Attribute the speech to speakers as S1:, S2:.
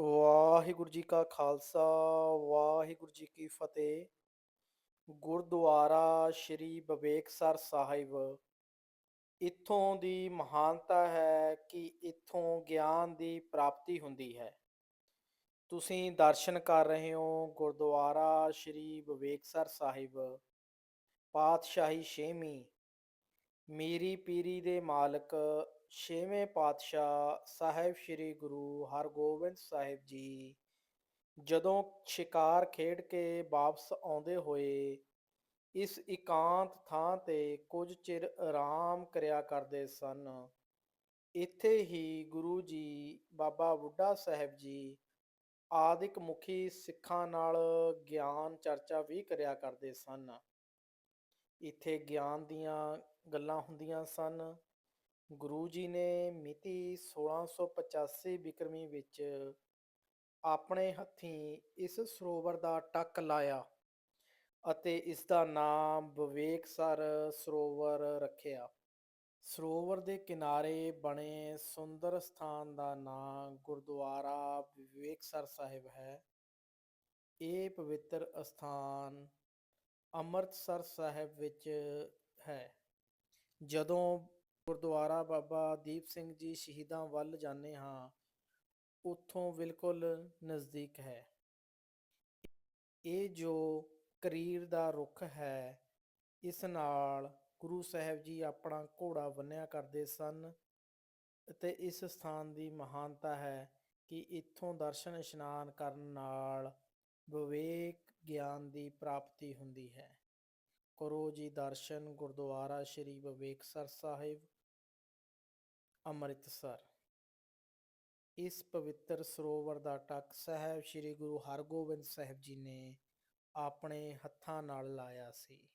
S1: ਵਾਹਿਗੁਰੂ ਜੀ ਕਾ ਖਾਲਸਾ, ਵਾਹਿਗੁਰੂ ਜੀ ਕੀ ਫਤਿਹ। ਗੁਰਦੁਆਰਾ ਸ੍ਰੀ ਬਵੇਕਸਰ ਸਾਹਿਬ। ਇੱਥੋਂ ਦੀ ਮਹਾਨਤਾ ਹੈ ਕਿ ਇੱਥੋਂ ਗਿਆਨ ਦੀ ਪ੍ਰਾਪਤੀ ਹੁੰਦੀ ਹੈ। ਤੁਸੀਂ ਦਰਸ਼ਨ ਕਰ ਰਹੇ ਹੋ ਗੁਰਦੁਆਰਾ ਸ੍ਰੀ ਬਵੇਕਸਰ ਸਾਹਿਬ, ਪਾਤਸ਼ਾਹੀ ਛੇਵੀਂ। ਮੀਰੀ ਪੀਰੀ ਦੇ ਮਾਲਕ ਛੇਵੇਂ ਪਾਤਸ਼ਾਹ ਸਾਹਿਬ ਸ੍ਰੀ ਗੁਰੂ ਹਰਗੋਬਿੰਦ ਸਾਹਿਬ ਜੀ। ਜਦੋਂ ਸ਼ਿਕਾਰ ਖੇਡ ਕੇ ਵਾਪਸ ਆਉਂਦੇ ਹੋਏ ਇਸ ਇਕਾਂਤ ਥਾਂ ਤੇ ਕੁਝ ਚਿਰ ਆਰਾਮ ਕਰਿਆ ਕਰਦੇ ਸਨ। ਇੱਥੇ ਹੀ ਗੁਰੂ ਜੀ, ਬਾਬਾ ਬੁੱਢਾ ਸਾਹਿਬ ਜੀ ਆਦਿਕ ਮੁਖੀ ਸਿੱਖਾਂ ਨਾਲ ਗਿਆਨ ਚਰਚਾ ਵੀ ਕਰਿਆ ਕਰਦੇ ਸਨ। ਇੱਥੇ ਗਿਆਨ ਦੀਆਂ ਗੱਲਾਂ ਹੁੰਦੀਆਂ ਸਨ। ਗੁਰੂ ਜੀ ਨੇ ਮਿਤੀ 1685 ਬਿਕਰਮੀ ਵਿੱਚ ਆਪਣੇ ਹੱਥੀਂ ਇਸ ਸਰੋਵਰ ਦਾ ਟੱਕ ਲਾਇਆ ਅਤੇ ਇਸ ਦਾ ਨਾਮ ਵਿਵੇਕਸਰ ਸਰੋਵਰ ਰੱਖਿਆ। ਸਰੋਵਰ ਦੇ ਕਿਨਾਰੇ ਬਣੇ ਸੁੰਦਰ ਸਥਾਨ ਦਾ ਨਾਮ ਗੁਰਦੁਆਰਾ ਵਿਵੇਕਸਰ ਸਾਹਿਬ ਹੈ। ਇਹ ਪਵਿੱਤਰ ਅਸਥਾਨ ਅੰਮ੍ਰਿਤਸਰ ਸਾਹਿਬ ਵਿੱਚ ਹੈ। ਜਦੋਂ ਗੁਰਦੁਆਰਾ ਬਾਬਾ ਦੀਪ ਸਿੰਘ ਜੀ ਸ਼ਹੀਦਾਂ ਵੱਲ ਜਾਂਦੇ ਹਾਂ, ਉੱਥੋਂ ਬਿਲਕੁਲ ਨਜ਼ਦੀਕ ਹੈ। ਇਹ ਜੋ ਕਰੀਰ ਦਾ ਰੁੱਖ ਹੈ, ਇਸ ਨਾਲ ਗੁਰੂ ਸਾਹਿਬ ਜੀ ਆਪਣਾ ਘੋੜਾ ਬੰਨਿਆ ਕਰਦੇ ਸਨ ਅਤੇ ਇਸ ਸਥਾਨ ਦੀ ਮਹਾਨਤਾ ਹੈ ਕਿ ਇੱਥੋਂ ਦਰਸ਼ਨ ਇਸ਼ਨਾਨ ਕਰਨ ਨਾਲ ਵਿਵੇਕ ਗਿਆਨ ਦੀ ਪ੍ਰਾਪਤੀ ਹੁੰਦੀ ਹੈ। ਕਰੋ ਜੀ ਦਰਸ਼ਨ, ਗੁਰਦੁਆਰਾ ਸ੍ਰੀ ਵਿਵੇਕਸਰ ਸਾਹਿਬ, ਅੰਮ੍ਰਿਤਸਰ। ਇਸ ਪਵਿੱਤਰ ਸਰੋਵਰ ਦਾ ਟੱਕ ਸਾਹਿਬ ਸ੍ਰੀ ਗੁਰੂ ਹਰਗੋਬਿੰਦ ਸਾਹਿਬ ਜੀ ਨੇ ਆਪਣੇ ਹੱਥਾਂ ਨਾਲ ਲਾਇਆ ਸੀ।